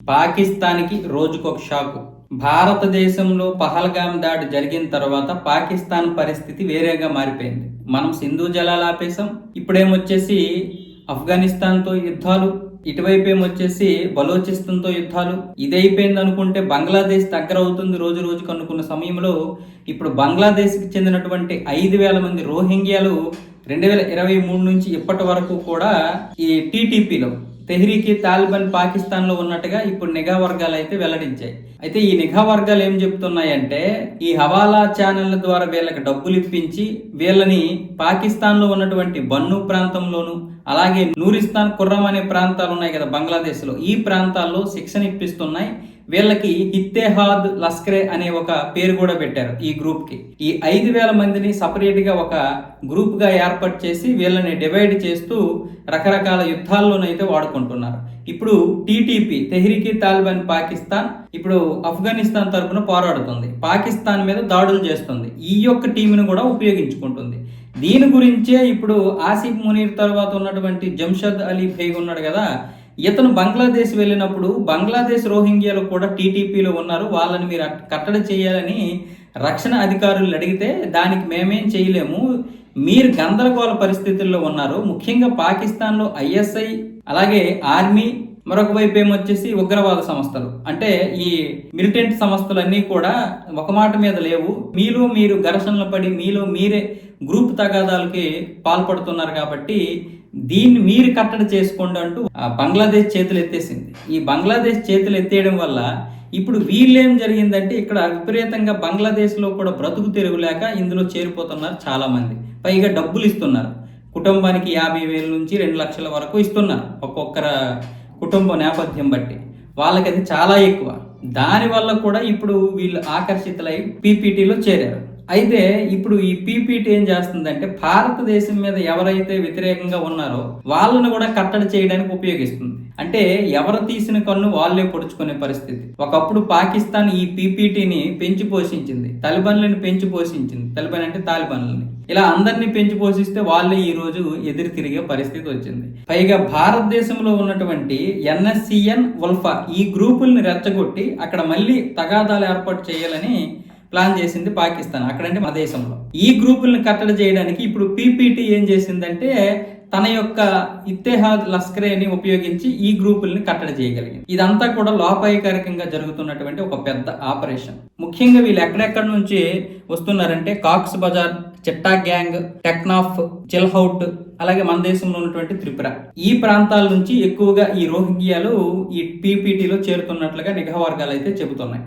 పాకిస్తాన్కి రోజుకొక షాకు. భారతదేశంలో పహల్గామ్ దాడి జరిగిన తర్వాత పాకిస్తాన్ పరిస్థితి వేరేగా మారిపోయింది. మనం సింధు జలాలు ఆపేశాం ఇప్పుడేమొచ్చేసి ఆఫ్ఘనిస్తాన్తో యుద్ధాలు ఇటువైపు ఏమొచ్చేసి బలోచిస్తాన్తో యుద్ధాలు. ఇదైపోయింది అనుకుంటే బంగ్లాదేశ్ దగ్గర అవుతుంది రోజు రోజుకు అనుకున్న సమయంలో. ఇప్పుడు బంగ్లాదేశ్కి చెందినటువంటి ఐదు వేల మంది రోహింగ్యాలు రెండు వేల ఇరవై మూడు నుంచి ఇప్పటి వరకు కూడా ఈ టీటీపీలో తెహ్రీకి తాలిబాన్ పాకిస్తాన్లో ఉన్నట్టుగా ఇప్పుడు నిఘా వర్గాలు అయితే వెల్లడించాయి. అయితే ఈ నిఘా వర్గాలు ఏం చెప్తున్నాయంటే ఈ హవాలా ఛానళ్ళ ద్వారా వీళ్ళకి డబ్బులు ఇప్పించి వీళ్ళని పాకిస్తాన్లో ఉన్నటువంటి బన్ను ప్రాంతంలోను అలాగే నూరిస్తాన్ కుర్రం అనే ప్రాంతాలు ఉన్నాయి కదా బంగ్లాదేశ్లో ఈ ప్రాంతాల్లో శిక్షణ ఇప్పిస్తున్నాయి. వీళ్ళకి హిత్తేహాద్ లస్కరే అనే ఒక పేరు కూడా పెట్టారు ఈ గ్రూప్కి ఈ ఐదు వేల మందిని సపరేట్గా ఒక గ్రూప్గా ఏర్పాటు చేసి వీళ్ళని డివైడ్ చేస్తూ రకరకాల యుద్ధాల్లోనైతే వాడుకుంటున్నారు. ఇప్పుడు టీటీపీ తెహ్రీకి తాలిబాన్ పాకిస్తాన్ ఇప్పుడు ఆఫ్ఘనిస్తాన్ తరఫున పోరాడుతుంది. పాకిస్తాన్ మీద దాడులు చేస్తుంది. ఈ యొక్క టీంను కూడా ఉపయోగించుకుంటుంది. దీని గురించే ఇప్పుడు ఆసిఫ్ మునీర్ తర్వాత ఉన్నటువంటి జంషద్ అలీ బేగ్ ఉన్నాడు కదా ఇతను బంగ్లాదేశ్ వెళ్ళినప్పుడు బంగ్లాదేశ్ రోహింగ్యాలు కూడా టీటీపీలో ఉన్నారు. వాళ్ళని మీరు కట్టడి చేయాలని రక్షణ అధికారులు అడిగితే దానికి మేమేం చేయలేము. మీరు గందరగోళ పరిస్థితుల్లో ఉన్నారు. ముఖ్యంగా పాకిస్తాన్లో ఐఎస్ఐ అలాగే ఆర్మీ మరొక వైపు ఏమొచ్చేసి ఉగ్రవాద సంస్థలు. అంటే ఈ మిలిటెంట్ సంస్థలన్నీ కూడా ఒక మాట మీద లేవు. మీలో మీరు ఘర్షణలు పడి మీలో మీరే గ్రూప్ తగాదాలకి పాల్పడుతున్నారు కాబట్టి దీన్ని మీరు కట్టడి చేసుకోండి అంటూ ఆ బంగ్లాదేశ్ చేతులు ఎత్తేసింది. ఈ బంగ్లాదేశ్ చేతులు ఎత్తేయడం వల్ల ఇప్పుడు వీళ్ళేం జరిగిందంటే ఇక్కడ విపరీతంగా బంగ్లాదేశ్లో కూడా బ్రతుకు తెరుగులేక ఇందులో చేరిపోతున్నారు చాలా మంది పైగా డబ్బులు ఇస్తున్నారు. కుటుంబానికి యాభై వేల నుంచి రెండు లక్షల వరకు ఇస్తున్నారు. ఒక్కొక్కరు కుటుంబ నేపథ్యం బట్టి. వాళ్ళకి అది చాలా ఎక్కువ. దానివల్ల కూడా ఇప్పుడు వీళ్ళు ఆకర్షితులై పీపీటీలో చేరారు. అయితే ఇప్పుడు ఈ పీపీటీ ఏం చేస్తుందంటే భారతదేశం మీద ఎవరైతే వ్యతిరేకంగా ఉన్నారో వాళ్ళను కూడా కట్టడి చేయడానికి ఉపయోగిస్తుంది. అంటే ఎవరు తీసిన కన్ను వాళ్ళే పొడుచుకునే పరిస్థితి. ఒకప్పుడు పాకిస్తాన్ ఈ పీపీటీని పెంచి పోషించింది. తలిబన్లను పెంచి పోషించింది. తలిబన్ అంటే తాలిబన్లని. ఇలా అందరినీ పెంచి పోషిస్తే వాళ్ళే ఈ రోజు ఎదురు తిరిగే పరిస్థితి వచ్చింది. పైగా భారతదేశంలో ఉన్నటువంటి ఎన్ఎస్సిఎన్ ఉల్ఫా ఈ గ్రూపుల్ని రెచ్చగొట్టి అక్కడ మళ్ళీ తగాదాలు ఏర్పాటు చేయాలని ప్లాన్ చేసింది పాకిస్తాన్ అక్కడంటే మన దేశంలో. ఈ గ్రూపుల్ని కట్టడి చేయడానికి ఇప్పుడు పీపీటీ ఏం చేసిందంటే తన యొక్క ఇత్తేహాద్ లస్కరేని ఉపయోగించి ఈ గ్రూపుల్ని కట్టడి చేయగలిగింది. ఇదంతా కూడా లోపాయకారికంగా జరుగుతున్నటువంటి ఒక పెద్ద ఆపరేషన్. ముఖ్యంగా వీళ్ళు ఎక్కడెక్కడి నుంచి వస్తున్నారంటే కాక్స్ బజార్ చిట్టా గ్యాంగ్ టెక్నాఫ్ చిల్హౌట్ అలాగే మన దేశంలో ఉన్నటువంటి త్రిపుర. ఈ ప్రాంతాల నుంచి ఎక్కువగా ఈ రోహింగ్యాలు ఈ పీపీటీలో చేరుతున్నట్లుగా నిఘా వర్గాలు అయితే చెబుతున్నాయి.